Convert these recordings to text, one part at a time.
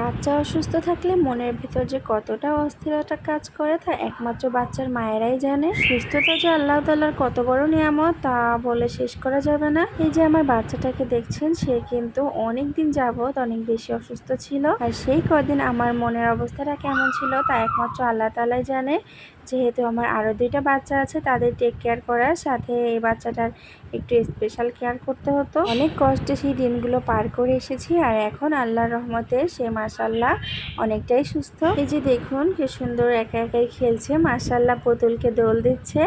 বাচ্চা অসুস্থ থাকলে মনের ভিতর যে কতটা অস্থিরতা কাজ করে তা একমাত্র বাচ্চার মায়েরাই জানে। সুস্থতা যে আল্লাহ তাল্লার কত বড় নিয়ামত তা বলে শেষ করা যাবে না। এই যে আমার বাচ্চাটাকে দেখছেন, সে কিন্তু অনেক দিন যাবৎ অনেক বেশি অসুস্থ ছিল আর সেই কদিন আমার মনের অবস্থাটা কেমন ছিল তা একমাত্র আল্লাহ তালাই জানে। যেহেতু আমার আরও দুইটা বাচ্চা আছে, তাদের টেক কেয়ার করার সাথে এই বাচ্চাটার একটু স্পেশাল কেয়ার করতে হতো। অনেক কষ্টে সেই দিনগুলো পার করে এসেছি আর এখন আল্লাহর রহমতে সে মাসাল্লাহ অনেকটাই সুস্থ। এই যে দেখুন, কি সুন্দর একা একাই খেলছে। মাসাল্লাহ পুতুলকে দোল দিচ্ছে।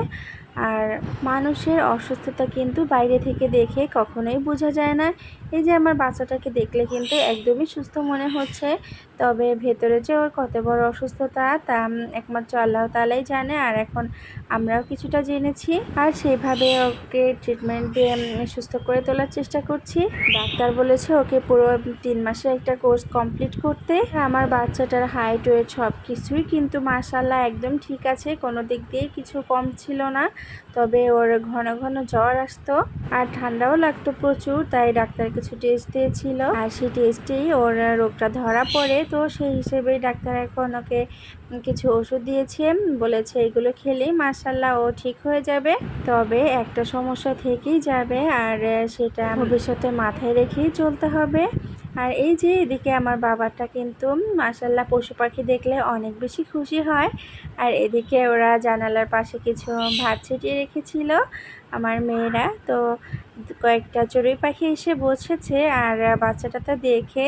আর মানুষের অসুস্থতা কিন্তু বাইরে থেকে দেখে কখনোই বোঝা যায় না। এই যে আমার বাচ্চাটাকে দেখলে কিন্তু একদমই সুস্থ মনে হচ্ছে। তবে ভেতরে যে ওর কত বড় অসুস্থতা তা একমাত্র আল্লাহ তালাই জানে। আর এখন আমরাও কিছুটা জেনেছি। আর সেভাবে ওকে ট্রিটমেন্ট দিয়ে সুস্থ করে তোলার চেষ্টা করছি। ডাক্তার বলেছে ওকে পুরো তিন মাসের একটা কোর্স কমপ্লিট করতে। আমার বাচ্চাটার হাইট ওয়েট সব কিছুই কিন্তু মাসাল্লাহ একদম ঠিক আছে। কোনো দিক দিয়ে কিছু কম ছিল না। তবে ওর ঘন ঘন জ্বর আসতো। আর ঠান্ডাও লাগতো প্রচুর, তাই ডাক্তার কিছু টেস্ট দিয়েছিল। আর সেই টেস্টেই ওর রোগটা ধরা পড়ে। তো সেই হিসেবেই ডাক্তার এখন ওকে কিছু ওষুধ দিয়েছে। বলেছে এগুলো খেলেই মার্শাল্লাহ ও ঠিক হয়ে যাবে। তবে একটা সমস্যা থেকেই যাবে। আর সেটা ভবিষ্যতে মাথায় রেখেই চলতে হবে। আর এই যে এদিকে আমার বাবাটা কিন্তু মাসাল্লাহ পশু পাখি দেখলে অনেক বেশি খুশি হয়। আর এদিকে ওরা জানালার পাশে কিছু ভাত ছিটিয়ে রেখেছিল আমার মেয়েরা। তো কয়েকটা চড়ুই পাখি এসে বসেছে আর বাচ্চাটা তো দেখে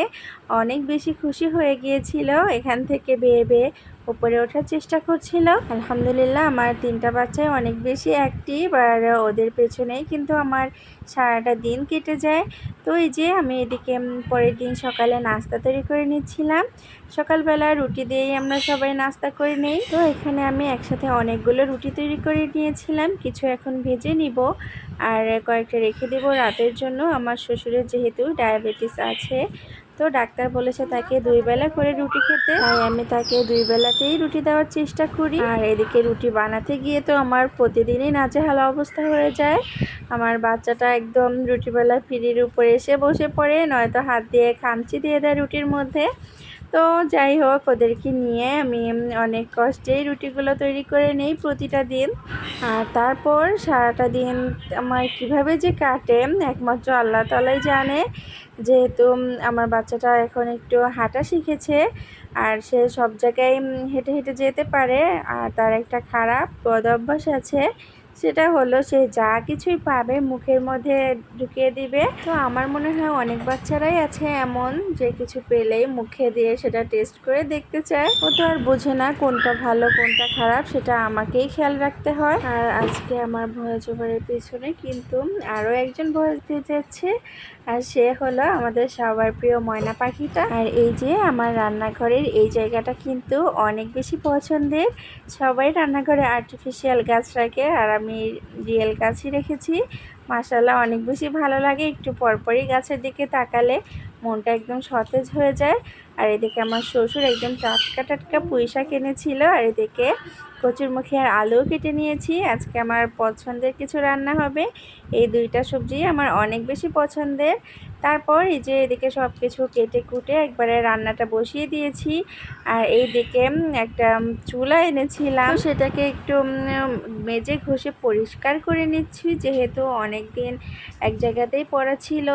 অনেক বেশি খুশি হয়ে গিয়েছিল। এখান থেকে বেয়ে বেয়ে উপরে ওঠার চেষ্টা করছিল আলহামদুলিল্লাহ আমার তিনটা বাচ্চাই অনেক বেশি অ্যাক্টিভ আর ওদের পেছনেই কিন্তু আমার সারাটা দিন কেটে যায়। তো এই যে আমি এদিকে পরের দিন সকালে নাস্তা তৈরি করে নিচ্ছিলাম। সকালবেলা রুটি দিয়েই আমরা সবাই নাস্তা করে নিই। তো এখানে আমি একসাথে অনেকগুলো রুটি তৈরি করে নিয়েছিলাম। কিছু এখন ভেজে নিব আর কয়েকটা রেখে দেব। রাতের জন্য আমার শ্বশুরের যেহেতু ডায়াবেটিস আছে তো ডাক্তার বলেছে তাকে দুই বেলা করে রুটি খেতে। তাই আমি তাকে দুই বেলাতেই রুটি দেওয়ার চেষ্টা করি। আর এদিকে রুটি বানাতে গিয়ে তো আমার প্রতিদিনই নাচেহালা অবস্থা হয়ে যায়। আমার বাচ্চাটা একদম রুটিবেলা ফিরির উপরে এসে বসে পড়ে, নয়তো হাত দিয়ে খামচি দিয়ে দেয় রুটির মধ্যে। তো যাই হোক, ওদেরকে নিয়ে আমি অনেক কষ্টেই রুটিগুলো তৈরি করে নেই প্রতিটা দিন। আর তারপর সারাটা দিন আমার কীভাবে যে কাটে, একমাত্র আল্লাহ তালাই জানে। যেহেতু আমার বাচ্চাটা এখন একটু হাঁটা শিখেছে, আর সে সব জায়গায় হেঁটে হেঁটে যেতে পারে, আর তার একটা খারাপ পদ অভ্যাস আছে। সেটা হলো সে যা কিছুই পাবে মুখের মধ্যে ঢুকিয়ে দিবে। তো আমার মনে হয় অনেক বাচ্চারাই আছে এমন যে কিছু পেলেই মুখে দিয়ে সেটা টেস্ট করে দেখতে চায়। ও তো আর বোঝে না কোনটা ভালো, কোনটা খারাপ, সেটা আমাকেই খেয়াল রাখতে হয়। আর আজকে আমার ভয়েস ওভারের পিছনে কিন্তু আরও একজন ভয়েস দিয়ে যাচ্ছে। আর সে হলো আমাদের সবার প্রিয় ময়না পাখিটা। আর এই যে আমার রান্নাঘরের এই জায়গাটা কিন্তু অনেক বেশি পছন্দের। সবাই রান্নাঘরে আর্টিফিশিয়াল গাছ রাখে আর আমি রিয়েল গাছই রেখেছি। মাসাল্লাহ অনেক বেশি ভালো লাগে। একটু পরপরই গাছের দিকে তাকালে মনটা একদম সতেজ হয়ে যায়। আর এদিকে আমার শ্বশুর একদম টাটকা টাটকা পয়সা কিনেছিল আর এদিকে কচুরমুখী আর আলুও কেটে নিয়েছি। আজকে আমার পছন্দের কিছু রান্না হবে। এই দুইটা সবজি আমার অনেক বেশি পছন্দের। তারপর এই যে এদিকে সব কিছু কেটে কুটে একবারে রান্নাটা বসিয়ে দিয়েছি। আর এই দিকে একটা চুলা এনেছিলাম। সেটাকে একটু মেজে ঘষে পরিষ্কার করে নিচ্ছি। যেহেতু অনেক দিন এক জায়গাতেই পড়া ছিল,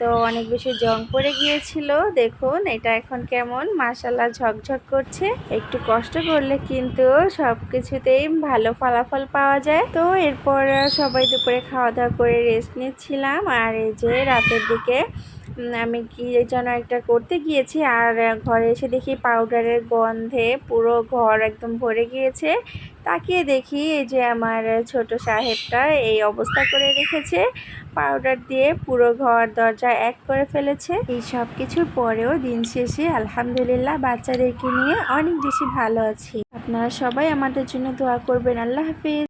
তো অনেক বেশি জং পড়ে গিয়েছিল। দেখুন, এটা এখন কেমন? মাসাল্লা ঝকঝক করছে। একটু কষ্ট করলে কিন্তু সব কিছুতেই ভালো ফলাফল পাওয়া যায়। তো এরপর সবাই দুপুরে খাওয়া দাওয়া করে রেস্ট নিচ্ছিলাম। আর এই যে রাতের দিকে আমি কি যেন একটা করতে গিয়েছি? আর ঘরে এসে দেখি পাউডারের গন্ধে পুরো ঘর একদম ভরে গিয়েছে। তাকিয়ে দেখি এই যে আমার ছোট সাহেবটা এই অবস্থা করে রেখেছে। পাউডার দিয়ে পুরো ঘর দরজা এক করে ফেলেছে। এই সব কিছুর পরেও দিন শেষে আলহামদুলিল্লাহ বাচ্চাদেরকে নিয়ে অনেক বেশি ভালো আছি। আপনারা সবাই আমাদের জন্য দোয়া করবেন। আল্লাহ হাফিজ।